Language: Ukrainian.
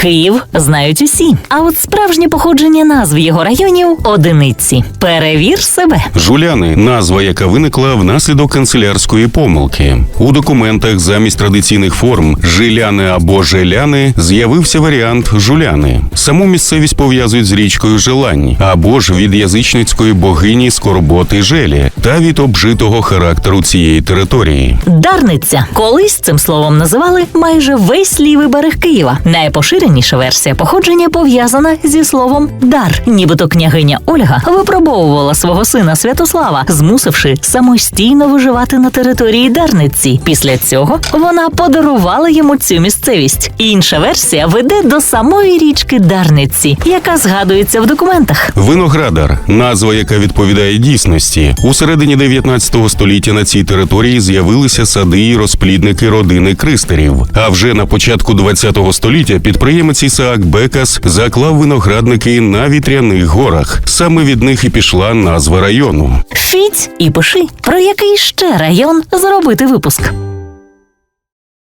Київ знають усі. А от справжнє походження назв його районів одиниці. Перевір себе. Жуляни назва, яка виникла внаслідок канцелярської помилки. У документах замість традиційних форм жиляни або желяни з'явився варіант жуляни. Саму місцевість пов'язують з річкою Желань або ж від язичницької богині скорботи Желі та від обжитого характеру цієї території. Дарниця. Колись цим словом називали майже весь лівий берег Києва. Найпоширеніша версія походження пов'язана зі словом дар. Нібито княгиня Ольга випробовувала свого сина Святослава, змусивши самостійно виживати на території Дарниці. Після цього вона подарувала йому цю місцевість. Інша версія веде до самої річки Дарниці, яка згадується в документах. Виноградар назва, яка відповідає дійсності. У середині 19 століття на цій території з'явилися сади і розплідники родини Кристерів. А вже на початку 20 століття підприємець Ісаак Бекас заклав виноградники на вітряних горах. Саме від них і пішла назва району. Шіть і пиши, про який ще район зробити випуск.